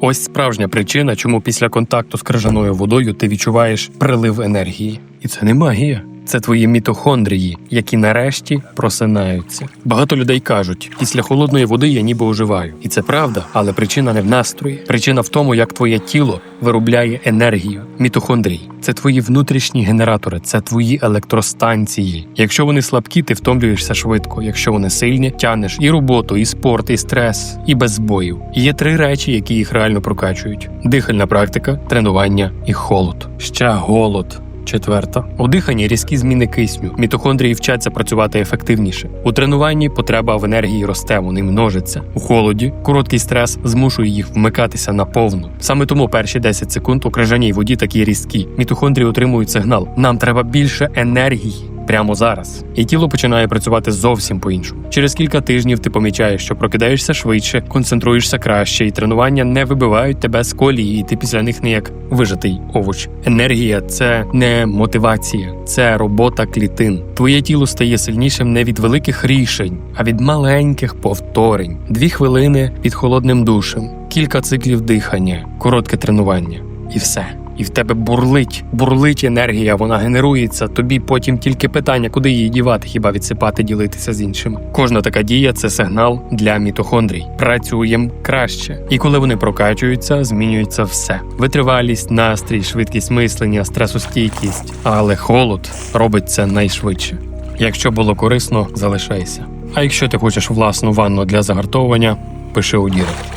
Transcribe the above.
Ось справжня причина, чому після контакту з крижаною водою ти відчуваєш прилив енергії. І це не магія. Це твої мітохондрії, які нарешті просинаються. Багато людей кажуть, після холодної води я ніби оживаю. І це правда, але причина не в настрої. Причина в тому, як твоє тіло виробляє енергію. Мітохондрії це твої внутрішні генератори, це твої електростанції. Якщо вони слабкі, ти втомлюєшся швидко. Якщо вони сильні, тянеш і роботу, і спорт, і стрес, і без збоїв. Є три речі, які їх реально прокачують: дихальна практика, тренування і холод. Ще голод. Четверта у диханні різкі зміни кисню. Мітохондрії вчаться працювати ефективніше. У тренуванні потреба в енергії росте, вони множаться. У холоді короткий стрес змушує їх вмикатися на повну. Саме тому перші 10 секунд у крижаній воді такі різкі. Мітохондрії отримують сигнал: нам треба більше енергії. Прямо зараз, і тіло починає працювати зовсім по-іншому. Через кілька тижнів ти помічаєш, що прокидаєшся швидше, концентруєшся краще, і тренування не вибивають тебе з колії, і ти після них не як вижатий овоч. Енергія це не мотивація, це робота клітин. Твоє тіло стає сильнішим не від великих рішень, а від маленьких повторень. Дві хвилини під холодним душем, кілька циклів дихання, коротке тренування, і все. І в тебе бурлить, бурлить енергія, вона генерується. Тобі потім тільки питання, куди її дівати, хіба відсипати, ділитися з іншими. Кожна така дія це сигнал для мітохондрій. Працюєм краще. І коли вони прокачуються, змінюється все: витривалість, настрій, швидкість мислення, стресостійкість. Але холод робить це найшвидше. Якщо було корисно, залишайся. А якщо ти хочеш власну ванну для загартовування, пиши у дірект.